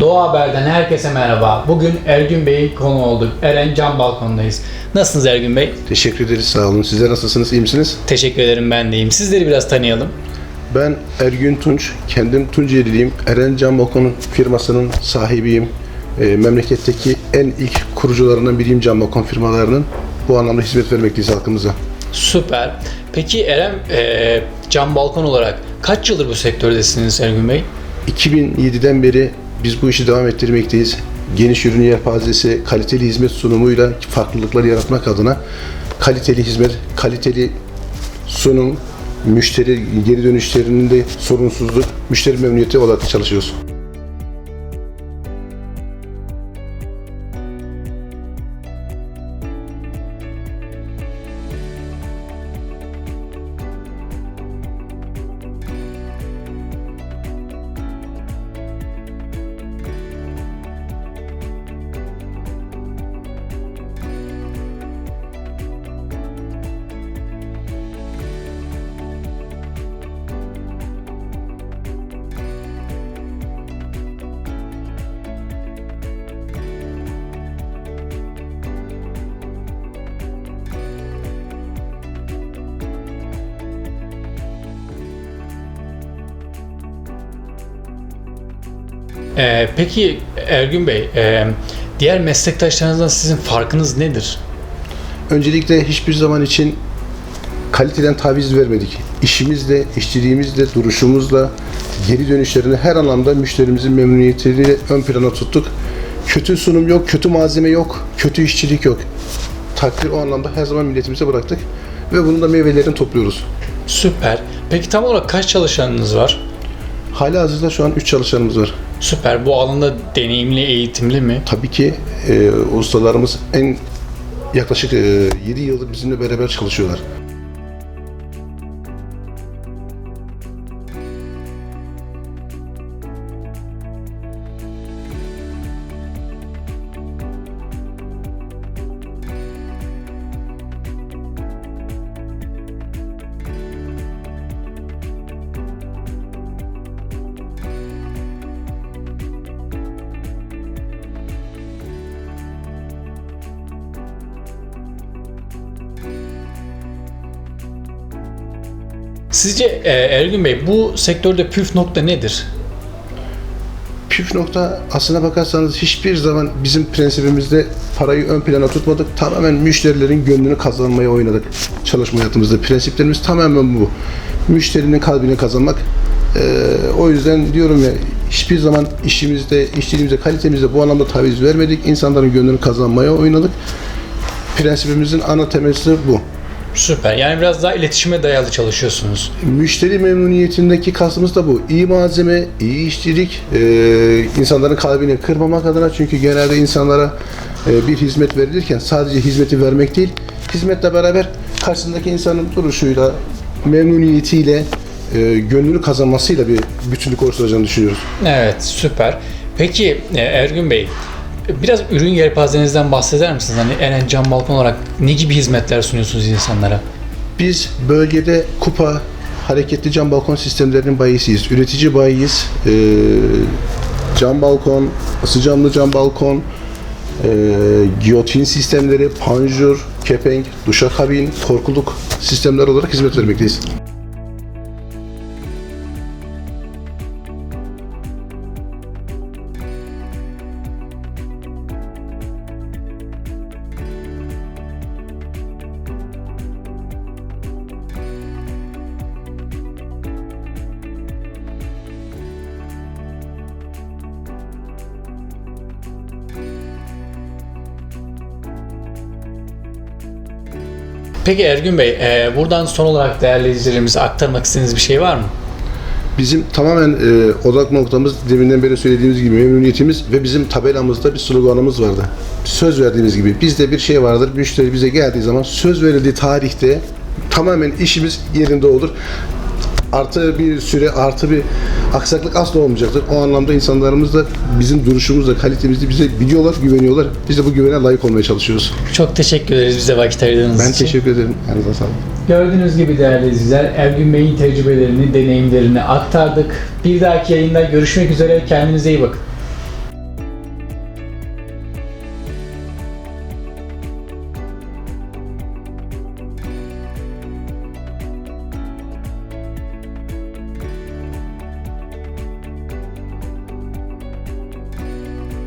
Doğa Haber'den herkese merhaba. Bugün Ergün Bey'in konu olduk. Eren Cam Balkon'dayız. Nasılsınız Ergün Bey? Teşekkür ederiz, sağ olun. Sizler nasılsınız, iyi misiniz? Teşekkür ederim ben de iyiyim. Sizleri biraz tanıyalım. Ben Ergün Tunç, kendim Tunceliliyim. Eren Can Balkon'un firmasının sahibiyim. E, memleketteki en ilk kurucularından biriyim Can Balkon firmalarının. Bu anlamda hizmet vermekteyiz halkımıza. Süper. Peki Eren e, Cam Balkon olarak kaç yıldır bu sektördesiniz Ergün Bey? 2007'den beri biz bu işi devam ettirmekteyiz. Geniş ürün yelpazesi, kaliteli hizmet sunumuyla farklılıklar yaratmak adına kaliteli hizmet, kaliteli sunum, müşteri geri dönüşlerinin de sorunsuzluk, müşteri memnuniyeti olarak çalışıyoruz. E, peki Ergün Bey, e, diğer meslektaşlarınızdan sizin farkınız nedir? Öncelikle hiçbir zaman için kaliteden taviz vermedik. İşimizle, işçiliğimizle, duruşumuzla, geri dönüşlerini her anlamda müşterimizin memnuniyetini ön plana tuttuk. Kötü sunum yok, kötü malzeme yok, kötü işçilik yok. Takdir o anlamda her zaman milletimize bıraktık ve bunun da meyvelerini topluyoruz. Süper. Peki tam olarak kaç çalışanınız var? Hala hazırda şu an 3 çalışanımız var. Süper. Bu alanda deneyimli, eğitimli mi? Tabii ki e, ustalarımız en yaklaşık e, 7 yıldır bizimle beraber çalışıyorlar. Sizce e, Ergün Bey bu sektörde püf nokta nedir? Püf nokta aslına bakarsanız hiçbir zaman bizim prensibimizde parayı ön plana tutmadık. Tamamen müşterilerin gönlünü kazanmaya oynadık çalışma hayatımızda. Prensiplerimiz tamamen bu. Müşterinin kalbini kazanmak. Ee, o yüzden diyorum ya hiçbir zaman işimizde, işçiliğimizde, kalitemizde bu anlamda taviz vermedik. İnsanların gönlünü kazanmaya oynadık. Prensibimizin ana temeli bu. Süper. Yani biraz daha iletişime dayalı çalışıyorsunuz. Müşteri memnuniyetindeki kastımız da bu. İyi malzeme, iyi işçilik, e, insanların kalbini kırmamak adına çünkü genelde insanlara e, bir hizmet verilirken sadece hizmeti vermek değil, hizmetle beraber karşısındaki insanın duruşuyla, memnuniyetiyle, e, gönlünü kazanmasıyla bir bütünlük oluşturacağını düşünüyoruz. Evet, süper. Peki e, Ergün Bey, biraz ürün yelpazenizden bahseder misiniz? Hani Eren Cam Balkon olarak ne gibi hizmetler sunuyorsunuz insanlara? Biz bölgede kupa, hareketli cam balkon sistemlerinin bayisiyiz. Üretici bayiyiz. Ee, cam balkon, ısı camlı cam balkon, e, giyotin sistemleri, panjur, kepenk, duşakabin, korkuluk sistemler olarak hizmet vermekteyiz. Peki Ergün Bey, e, buradan son olarak değerli izleyicilerimize aktarmak istediğiniz bir şey var mı? Bizim tamamen e, odak noktamız deminden beri söylediğimiz gibi memnuniyetimiz ve bizim tabelamızda bir sloganımız vardı. Söz verdiğimiz gibi bizde bir şey vardır. Müşteri bize geldiği zaman söz verildiği tarihte tamamen işimiz yerinde olur. Artı bir süre, artı bir aksaklık asla olmayacaktır. O anlamda insanlarımız da bizim duruşumuzla, kalitemizle bize biliyorlar, güveniyorlar. Biz de bu güvene layık olmaya çalışıyoruz. Çok teşekkür ederiz bize vakit ayırdığınız Ben için. teşekkür ederim. Yanınıza sağlık. Gördüğünüz gibi değerli izleyiciler, Ergün Bey'in tecrübelerini, deneyimlerini aktardık. Bir dahaki yayında görüşmek üzere, kendinize iyi bakın.